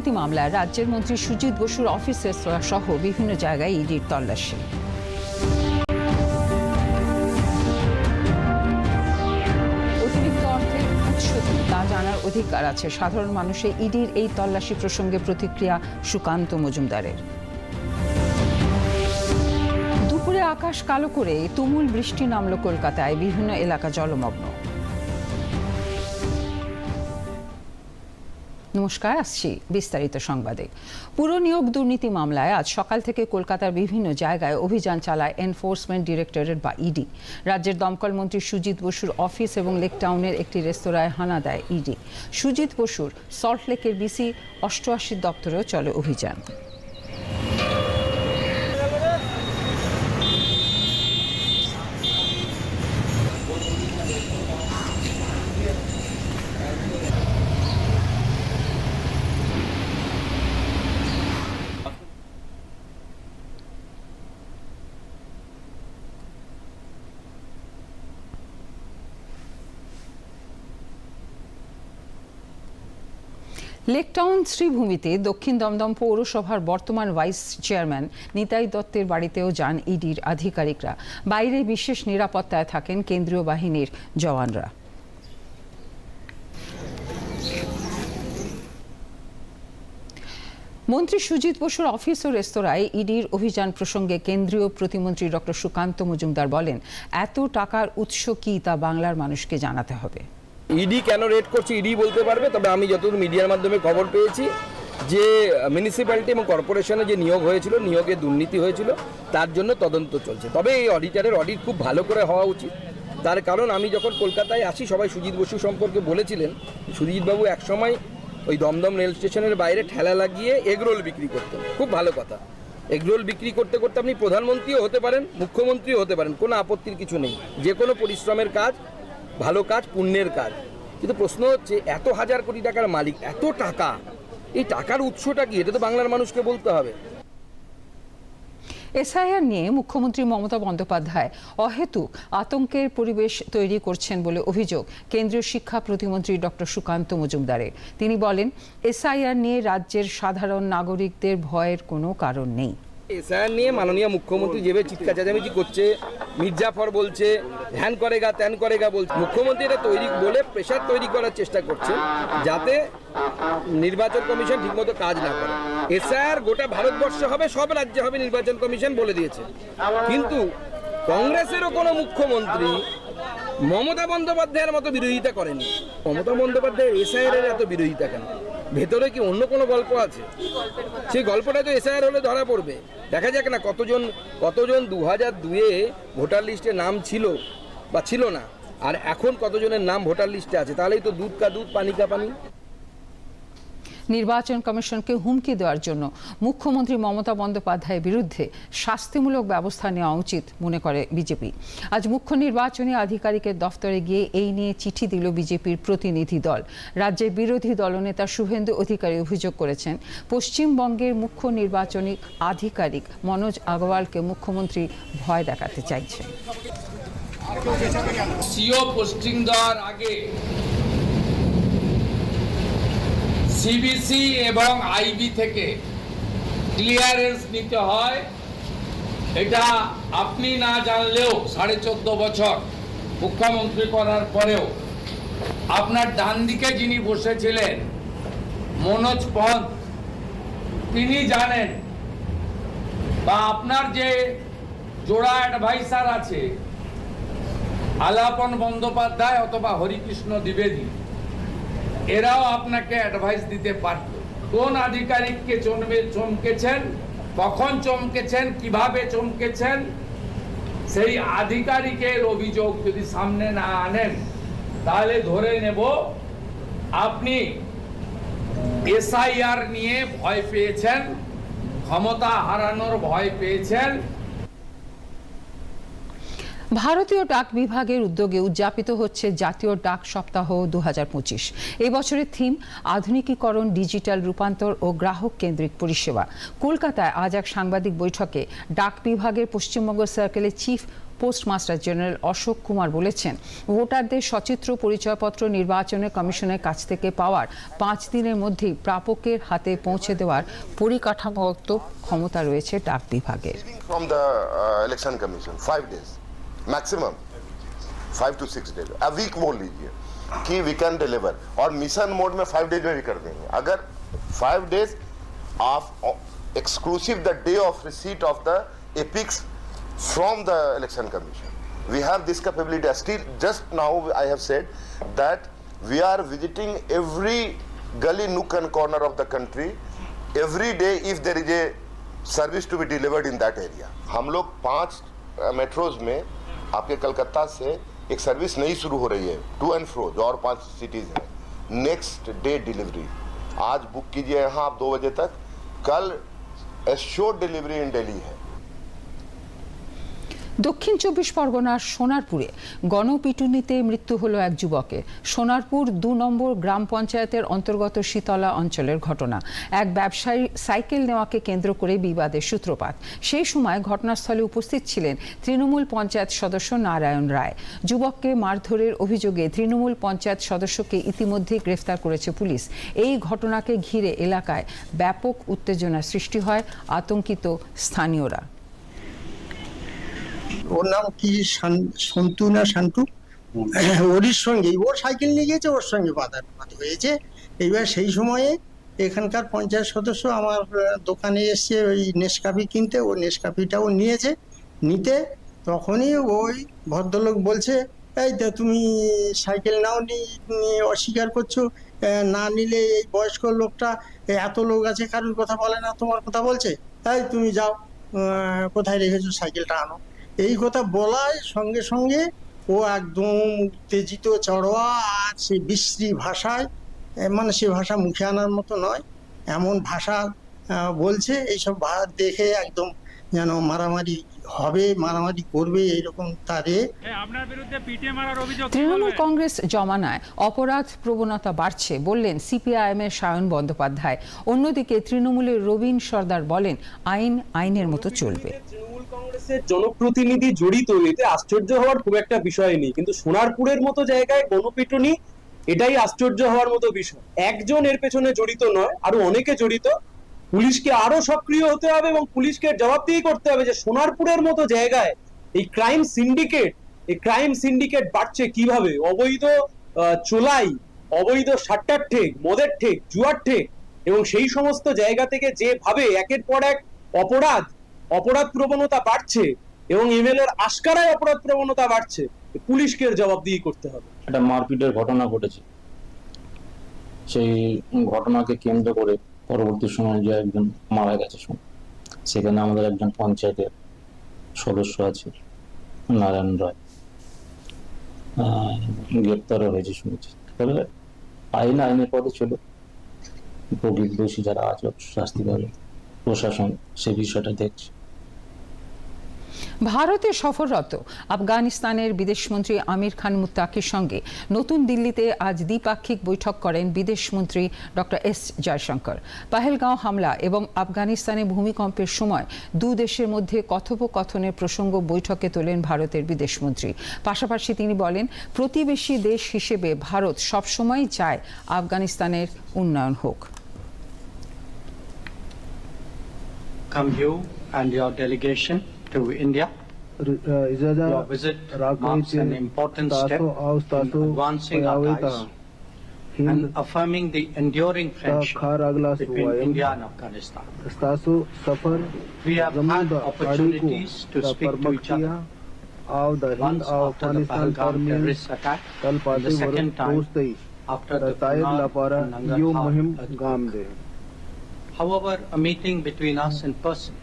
দুর্নীতি মামলায় রাজ্যের মন্ত্রী সুজিত বসুর অফিসের সহ বিভিন্ন জায়গায় ইডির তল্লাশি। তা জানার অধিকার আছে। সাধারণ মানুষের ইডির এই তল্লাশি প্রসঙ্গে প্রতিক্রিয়া সুকান্ত মজুমদারের। দুপুরে আকাশ কালো করে তুমুল বৃষ্টি নামল কলকাতায়। বিভিন্ন এলাকা জলমগ্ন। নমস্কার, আসছি বিস্তারিত সংবাদে। পুর নিয়োগ দুর্নীতি মামলায় আজ সকাল থেকে কলকাতার বিভিন্ন জায়গায় অভিযান চালায় এনফোর্সমেন্ট ডিরেক্টরেট বা ইডি। রাজ্যের দমকল মন্ত্রী সুজিত বসুর অফিস এবং লেক টাউনের একটি রেস্তোরাঁয় হানা দেয় ইডি। সুজিত বসুর সল্টলেকের বিসি অষ্টআশির দপ্তরেও চলে অভিযান। লেকটাউন শ্রীভূমিতে দক্ষিণ দমদম পৌরসভার বর্তমান ভাইস চেয়ারম্যান নিতাই দত্তের বাড়িতেও যান ইডির আধিকারিকরা। বাইরে বিশেষ নিরাপত্তায় থাকেন কেন্দ্রীয় বাহিনীর জওয়ানরা। মন্ত্রী সুজিত বসুর অফিস ও রেস্তোরাঁয় ইডির অভিযান প্রসঙ্গে কেন্দ্রীয় প্রতিমন্ত্রী ডক্টর সুকান্ত মজুমদার বলেন, এত টাকার উৎস কি তা বাংলার মানুষকে জানাতে হবে। ইডি কেন রেড করছে, ইডি বলতে পারবে, তবে আমি যতদূর মিডিয়ার মাধ্যমে খবর পেয়েছি, যে মিউনিসিপ্যালিটি এবং কর্পোরেশনে যে নিয়োগ হয়েছিল, নিয়োগে দুর্নীতি হয়েছিল, তার জন্য তদন্ত চলছে। তবে এই অডিটারের অডিট খুব ভালো করে হওয়া উচিত। তার কারণ, আমি যখন কলকাতায় আসি, সবাই সুজিত বসু সম্পর্কে বলেছিলেন সুজিতবাবু একসময় ওই দমদম রেল স্টেশনের বাইরে ঠেলা লাগিয়ে এগরোল বিক্রি করতেন। খুব ভালো কথা। এগরোল বিক্রি করতে করতে আপনি প্রধানমন্ত্রীও হতে পারেন, মুখ্যমন্ত্রীও হতে পারেন, কোনো আপত্তির কিছু নেই। যে কোনো পরিশ্রমের কাজ ভালো কাজ, পুণ্যের কাজ। কিন্তু প্রশ্ন হচ্ছে, এত হাজার কোটি টাকার মালিক, এত টাকা, এই টাকার উৎসটা কি? এটা তো বাংলার মানুষকে বলতে হবে। এসআইআর নিয়ে মুখ্যমন্ত্রী মমতা বন্দ্যোপাধ্যায় অহেতুক আতঙ্কের পরিবেশ তৈরি করছেন বলে অভিযোগ কেন্দ্রীয় শিক্ষা প্রতিমন্ত্রী ডক্টর সুকান্ত মজুমদারের। তিনি বলেন, এসআইআর নিয়ে রাজ্যের সাধারণ নাগরিকদের ভয়ের কোনো কারণ নেই। এসআইআর নিয়ে মাননীয় মুখ্যমন্ত্রী যেভাবে চিৎকার চেঁচামেচি করছে, মির্জাফর বলছে, ধ্যান করেগা ত্যান করেগা বলছে। মুখ্যমন্ত্রী এটা তৈরি বলে প্রেশার তৈরি করার চেষ্টা করছে, যাতে নির্বাচন কমিশন ঠিকমতো কাজ না করে। এসআইআর গোটা ভারতবর্ষে হবে, সব রাজ্যে হবে নির্বাচন কমিশন বলে দিয়েছে। কিন্তু কংগ্রেসেরও কোনো মুখ্যমন্ত্রী মমতা বন্দ্যোপাধ্যায়ের মতো বিরোধিতা করেনি মমতা বন্দ্যোপাধ্যায়ের এসআইআর এত বিরোধিতা কেন? ভেতরে কি অন্য কোনো গল্প আছে? সেই গল্পটা তো এসআইআর হলে ধরা পড়বে। দেখা যাক না কতজন কতজন দু হাজার দুয়ে ভোটার লিস্টে নাম ছিল বা ছিল না। আর এখন কতজনের নাম ভোটার লিস্টে আছে? তাহলেই তো দুধ কা দুধ পানি কা পানি। নির্বাচন কমিশনকে হুমকি দেওয়ার জন্য মুখ্যমন্ত্রী মমতা বন্দ্যোপাধ্যায়ের বিরুদ্ধে শাস্তিমূলক ব্যবস্থা নেওয়া উচিত মনে করে বিজেপি। আজ মুখ্য নির্বাচনী আধিকারিকের দফতরে গিয়ে এই নিয়ে চিঠি দিল বিজেপির প্রতিনিধি দল। রাজ্যের বিরোধী দলনেতা শুভেন্দু অধিকারী অভিযোগ করেছেন, পশ্চিমবঙ্গের মুখ্য নির্বাচনী আধিকারিক মনোজ আগরওয়ালকে মুখ্যমন্ত্রী ভয় দেখাতে চাইছেন সিও পোস্টিং দেওয়ার আগে সিবিসি এবং আইবি থেকে ক্লিয়ারেন্স নিতে হয়। এটা আপনি না জানলেও সাড়ে চোদ্দ বছর মুখ্যমন্ত্রী করার পরেও আপনার ডান দিকে যিনি বসেছিলেন, মনোজ পন্থ, তিনি জানেন বা আপনার যে জোড়া অ্যাডভাইসার আছে, আলাপন বন্দ্যোপাধ্যায় অথবা হরিকৃষ্ণ দ্বিবেদী এরাও আপনাকে অ্যাডভাইস দিতে পারত। কোন আধিকারিককে চমবে চমকেছেন? কখন চমকেছেন? কীভাবে চমকেছেন? সেই আধিকারিকের অভিযোগ যদি সামনে না আনেন, তাহলে ধরে নেব আপনি এসআইআর নিয়ে ভয় পেয়েছেন, ক্ষমতা হারানোর ভয় পেয়েছেন ভারতীয় ডাক বিভাগের উদ্যোগে উদযাপিত হচ্ছে জাতীয় ডাক সপ্তাহ দু এই বছরের থিম, আধুনিকীকরণ, ডিজিটাল রূপান্তর ও গ্রাহক কেন্দ্রিক পরিষেবা। কলকাতায় আজ এক সাংবাদিক বৈঠকে ডাক বিভাগের পশ্চিমবঙ্গ সার্কেলের chief postmaster general Ashok Kumar বলেছেন, ভোটারদের সচিত্র পরিচয়পত্র নির্বাচনে কমিশনের কাছ থেকে পাওয়ার পাঁচ দিনের মধ্যেই প্রাপকের হাতে পৌঁছে দেওয়ার পরিকাঠামোগত ক্ষমতা রয়েছে ডাক বিভাগের। Uh, maximum five to six days a week बोल लीजिए कि वी कैन डिलीवर और मिशन मोड में फाइव डेज़ में भी कर देंगे अगर five days of exclusive the day of receipt of the EPICs from the election commission we have this capability still just now i have said that we are visiting every gully nook and corner of the country every day if there is a service to be delivered in that area हम लोग पाँच metros में आपके कलकत्ता से एक service नई शुरू हो रही है टू एंड फ्रो जो और पाँच सिटीज़ हैं। नेक्स्ट डे डिलीवरी आज बुक कीजिए यहाँ आप दो बजे तक। कल एश्योर डिलीवरी इन डेली है। দক্ষিণ চব্বিশ পরগনার সোনারপুরে গণপিটুনিতে মৃত্যু হলো এক যুবকের সোনারপুর দু নম্বর গ্রাম পঞ্চায়েতের অন্তর্গত শীতলা অঞ্চলের ঘটনা। এক ব্যবসায়ী সাইকেল নেওয়াকে কেন্দ্র করে বিবাদের সূত্রপাত। সেই সময় ঘটনাস্থলে উপস্থিত ছিলেন তৃণমূল পঞ্চায়েত সদস্য নারায়ণ রায়। যুবককে মারধরের অভিযোগে তৃণমূল পঞ্চায়েত সদস্যকে ইতিমধ্যে গ্রেফতার করেছে পুলিশ। এই ঘটনাকে ঘিরে এলাকায় ব্যাপক উত্তেজনা সৃষ্টি হয়, আতঙ্কিত স্থানীয়রা। ওর নাম কি? সন্তু না শান্টু? ওরই সঙ্গে ওর সাইকেল নিয়ে গিয়েছে, ওর সঙ্গে বাদানুবাদ হয়েছে। এইবার সেই সময়ে এখানকার পঞ্চায়েত সদস্য আমার দোকানে এসছে ওই নেসকাফি কিনতে, ও নেসকাফিটাও নিয়েছে, নিতে। তখনই ওই ভদ্রলোক বলছে, এই তো তুমি সাইকেল নাও নি অস্বীকার করছ। না নিলে এই বয়স্ক লোকটা এত লোক আছে, কারোর কথা বলে না, তোমার কথা বলছে। এই তুমি যাও কোথায় রেখেছো সাইকেলটা আনো। এই কথা বলার সঙ্গে সঙ্গে ও একদম উত্তেজিত চড়োয়া আর সে বিশ্রী ভাষায় মানে সে ভাষা মুখে আনার মতো নয় এমন ভাষা বলছে এইসব ভা- দেখে একদম যেন মারামারি হবে মারামারি করবে এইরকম তারে। হ্যাঁ, আপনার বিরুদ্ধে পিটিএ মারার অভিযোগ কি তৃণমূল কংগ্রেস জমানায় অপরাধ প্রবণতা বাড়ছে বললেন সিপিআইএম এর সায়ন বন্দ্যোপাধ্যায়। অন্যদিকে তৃণমূলের রবীন সর্দার বলেন আইন আইনের মতো চলবে। কংগ্রেসের জনপ্রতিনিধি জড়িত এতে আশ্চর্য হওয়ার খুব একটা বিষয় নেই। কিন্তু সোনারপুরের মতো জায়গায় গণপিটুনি, এটাই আশ্চর্য হওয়ার মতো বিষয়। একজন এর পেছনে জড়িত নয়, আরও অনেকে জড়িত। পুলিশকে আরও সক্রিয় হতে হবে এবং পুলিশকে জবাবদিহি করতে হবে যে সোনারপুরের মতো জায়গায় এই ক্রাইম সিন্ডিকেট, এই ক্রাইম সিন্ডিকেট বাড়ছে কীভাবে? অবৈধ চোলাই, অবৈধ সাট্টার ঠেক, মদের ঠেক, জুয়ার ঠেক এবং সেই সমস্ত জায়গা থেকে যেভাবে একের পর এক অপরাধ অপরাধ প্রবণতা বাড়ছে এবং এমএলএর আশকারায় অপরাধ প্রবণতা বাড়ছে, পুলিশকে এর জবাবদিহি করতে হবে। একটা মারপিটের ঘটনা ঘটেছে। সেই ঘটনাকে কেন্দ্র করে পরবর্তী সময় যে একজন মারা গেছে সেখানে আমাদের একজন পঞ্চায়েতের সদস্য আছে, নারায়ণ রায়। গ্রেপ্তারও হয়েছে শুনেছি। তবে আইন আইনের পথে ছিল প্রকৃত দোষী যারা আছে, শাস্তি পাবে। প্রশাসন সে বিষয়টা দেখছে। ভারতে সফররত আফগানিস্তানের বিদেশমন্ত্রী আমির খান মুত্তাকির সঙ্গে নতুন দিল্লিতে আজ দ্বিপাক্ষিক বৈঠক করেন বিদেশমন্ত্রী ডক্টর এস জয়শঙ্কর। পাহেলগাঁও হামলা এবং আফগানিস্তানে ভূমিকম্পের সময় দু দেশের মধ্যে কথোপকথনের প্রসঙ্গ বৈঠকে তোলেন ভারতের বিদেশমন্ত্রী। পাশাপাশি তিনি বলেন, প্রতিবেশী দেশ হিসেবে ভারত সবসময় চায় আফগানিস্তানের উন্নয়ন হোক। Welcome you and your delegation. to India. Your visit marks an important step in advancing our ties and affirming the enduring friendship between India and Afghanistan. We have had opportunities to speak to each other once after the Pahalgam terrorist attack and the second time after the Kunal and Nangarhar earthquake. However, a meeting between us in person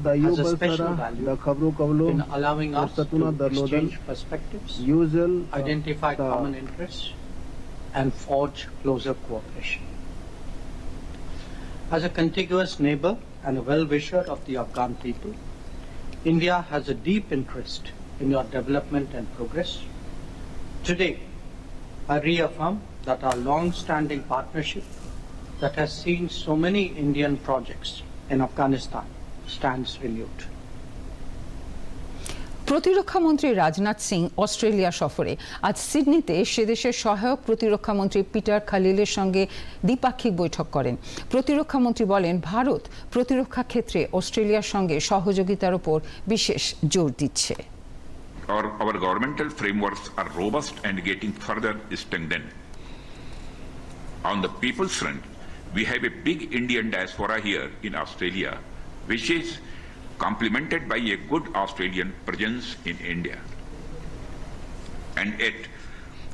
the Yubal the Khabru Kavlu, allowing us to exchange perspectives, usual, uh, identify common interests, and forge closer cooperation. As a contiguous neighbor and a well-wisher of the Afghan people, India has a deep interest in your development and progress. Today, I reaffirm that our long-standing partnership that has seen so many Indian projects in Afghanistan stands renewed প্রতিরক্ষা মন্ত্রী Rajnath Singh Australia সফরে। আজ সিডনিতে সে দেশের সহায়ক প্রতিরক্ষা মন্ত্রী Peter খালিলের সঙ্গে দ্বিপাক্ষিক বৈঠক করেন। প্রতিরক্ষা মন্ত্রী বলেন ভারত প্রতিরক্ষা ক্ষেত্রে অস্ট্রেলিয়ার সঙ্গে সহযোগিতার উপর বিশেষ জোর দিচ্ছে। Australia which is complemented by a good Australian presence in India. And yet,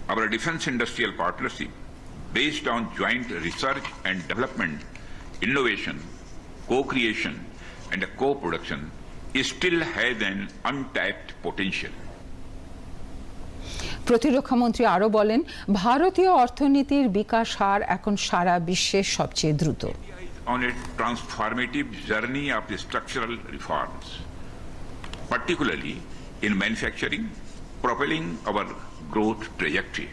our defense industrial partnership, based on joint research and development, innovation, co-creation, and co-production, still has an untapped potential. প্রতিরক্ষা মন্ত্রী আরও বলেন ভারতীয় অর্থনীতির বিকাশ হার এখন সারা বিশ্বের সবচেয়ে দ্রুত on a transformative journey of structural reforms, particularly in manufacturing, propelling our growth trajectory.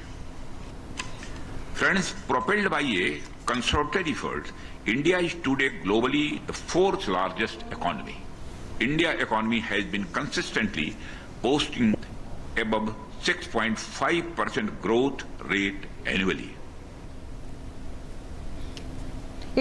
Friends, propelled by a concerted effort, India is today globally the fourth largest economy. India economy has been consistently posting above 6.5% growth rate annually.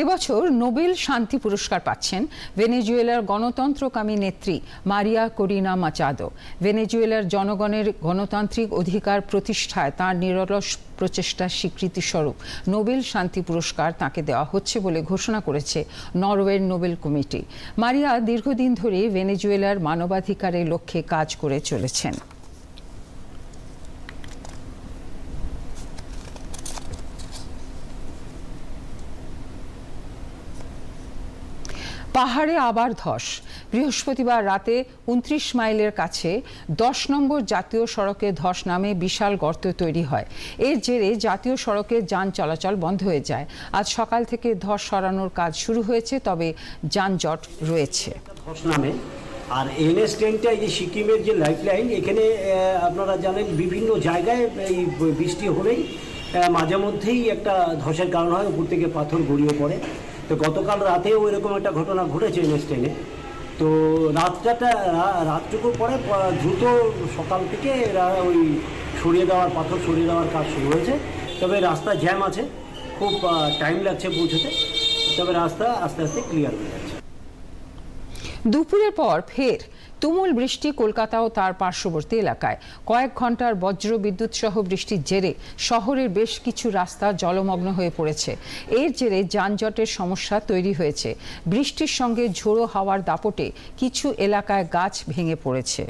এবছর Nobel শান্তি পুরস্কার পাচ্ছেন ভেনেজুয়েলার গণতন্ত্রকামী নেত্রী মারিয়া Corina Machado. ভেনেজুয়েলার জনগণের গণতান্ত্রিক অধিকার প্রতিষ্ঠায় তার নিরলস প্রচেষ্টার স্বীকৃতি স্বরূপ নোবেল শান্তি পুরস্কার তাকে দেওয়া হচ্ছে বলে ঘোষণা করেছে নরওয়ের নোবেল কমিটি। মারিয়া দীর্ঘদিন ধরে ভেনেজুয়েলার মানবাধিকারের লক্ষ্যে কাজ করে চলেছেন। পাহাড়ে আবার ধস। বৃহস্পতিবার রাতে উনত্রিশ মাইলের কাছে দশ নম্বর জাতীয় সড়কে ধস নামে বিশাল গর্ত তৈরি হয়। এর জেরে জাতীয় সড়কে যান চলাচল বন্ধ হয়ে যায়। আজ সকাল থেকে ধস সরানোর কাজ শুরু হয়েছে, তবে যানজট রয়েছে। ধস নামে। আর এনএস টেনটা এই যে সিকিমের যে লাইফ লাইন এখানে আপনারা জানেন বিভিন্ন জায়গায় এই বৃষ্টি হলেই মাঝে মধ্যেই একটা ধসের কারণ হয়, উপর থেকে পাথর গড়িয়ে পড়ে। তো গতকাল রাতেও এরকম একটা ঘটনা ঘটেছে এনএসটেনে তো রাতটাটা রা- রাতটুকুর পরে দ্রুত সকাল থেকে এরা ওই সরিয়ে দেওয়ার, পাথর সরিয়ে দেওয়ার কাজ শুরু হয়েছে। তবে রাস্তা জ্যাম আছে, খুব টাইম লাগছে পৌঁছতে। তবে রাস্তা আস্তে আস্তে ক্লিয়ার হয়ে যাচ্ছে। দুপুরের পর ফের তুমুল বৃষ্টি কলকাতা ও তার পার্শ্ববর্তী এলাকায়। কয়েক ঘণ্টার বজ্র বিদ্যুৎ সহ বৃষ্টির জেরে শহরের বেশ কিছু রাস্তা জলমগ্ন হয়ে পড়েছে। এর জেরে যানজটের সমস্যা তৈরি হয়েছে। বৃষ্টির সঙ্গে ঝোড়ো হাওয়ার দাপটে কিছু এলাকায় গাছ ভেঙে পড়েছে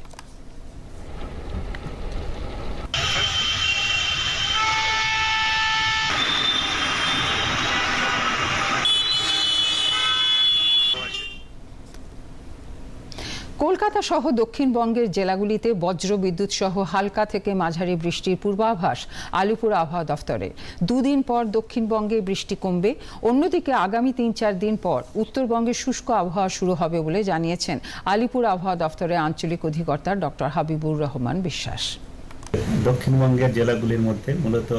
কলকাতা সহ দক্ষিণবঙ্গের জেলাগুলিতে বজ্র বিদ্যুৎ সহ হালকা থেকে মাঝারি বৃষ্টির পূর্বাভাস আলিপুর আবহাওয়া দফতরে। দুদিন পর দক্ষিণবঙ্গে বৃষ্টি কমবে। অন্যদিকে আগামী তিন চার দিন পর উত্তরবঙ্গে শুষ্ক আবহাওয়া শুরু হবে বলে জানিয়েছেন আলিপুর আবহাওয়া দফতরের আঞ্চলিক অধিকর্তা ডক্টর হাবিবুর রহমান বিশ্বাস। দক্ষিণবঙ্গের জেলাগুলির মধ্যে মূলত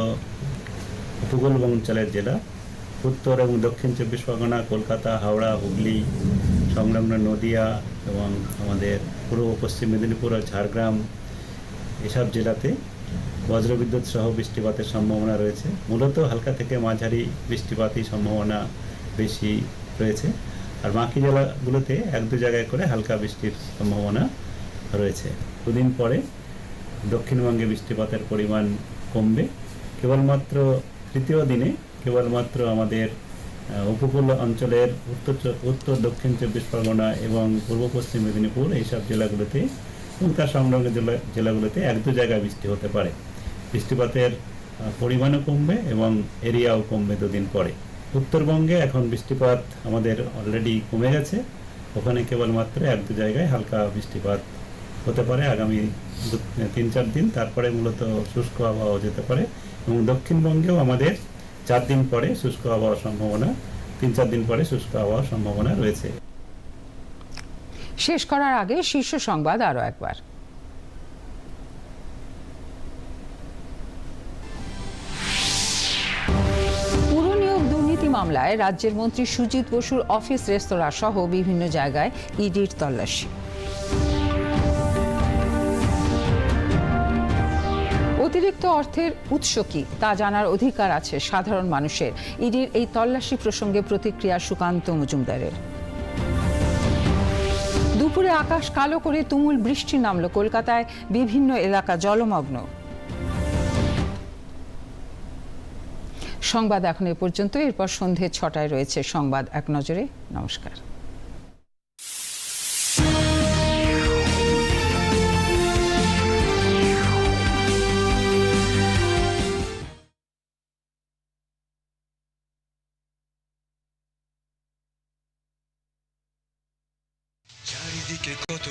উপকূলবঙ্গলের জেলা। উত্তর এবং দক্ষিণ চব্বিশ পরগনা, কলকাতা, হাওড়া, হুগলি, সংলগ্ন নদিয়া এবং আমাদের পূর্ব পশ্চিম মেদিনীপুর ও ঝাড়গ্রাম এসব জেলাতে বজ্রবিদ্যুৎ সহ বৃষ্টিপাতের সম্ভাবনা রয়েছে। মূলত হালকা থেকে মাঝারি বৃষ্টিপাতই সম্ভাবনা বেশি রয়েছে। আর বাকি জেলাগুলোতে এক দু জায়গায় করে হালকা বৃষ্টির সম্ভাবনা রয়েছে। দুদিন পরে দক্ষিণবঙ্গে বৃষ্টিপাতের পরিমাণ কমবে। কেবলমাত্র তৃতীয় দিনে কেবলমাত্র আমাদের উপকূল অঞ্চলের উত্তর উত্তর, দক্ষিণ চব্বিশ পরগনা এবং পূর্ব পশ্চিম মেদিনীপুর এইসব জেলাগুলোতে এবং তার সংলগ্ন জেলা জেলাগুলোতে এক দু জায়গায় বৃষ্টি হতে পারে। বৃষ্টিপাতের পরিমাণও কমবে এবং এরিয়াও কমবে দুদিন পরে। উত্তরবঙ্গে এখন বৃষ্টিপাত আমাদের অলরেডি কমে গেছে। ওখানে কেবলমাত্র এক দু জায়গায় হালকা বৃষ্টিপাত হতে পারে আগামী তিন চার দিন। তারপরে মূলত শুষ্ক আবহাওয়া যেতে পারে এবং দক্ষিণবঙ্গেও আমাদের চার দিন পরে শুষ্ক আবহাওয়ার সম্ভাবনা, তিন চার দিন পরে শুষ্ক আবহাওয়ার সম্ভাবনা রয়েছে। শেষ করার আগে শীর্ষ সংবাদ আরও একবার। মামলায় রাজ্যের মন্ত্রী সুজিত বসুর অফিস রেস্তোরাঁ সহ বিভিন্ন জায়গায় ইডির তল্লাশি। অতিরিক্ত অর্থের উৎস কি তা জানার অধিকার আছে সাধারণ মানুষের। ইডির এই তল্লাশি প্রসঙ্গে প্রতিক্রিয়া সুকান্ত মজুমদারের। দুপুরে আকাশ কালো করে তুমুল বৃষ্টি নামলো কলকাতায় বিভিন্ন এলাকা জলমগ্ন। সংবাদ এখন এ পর্যন্ত এরপর সন্ধে ছটায় রয়েছে সংবাদ। এক নজরে, নমস্কার। go to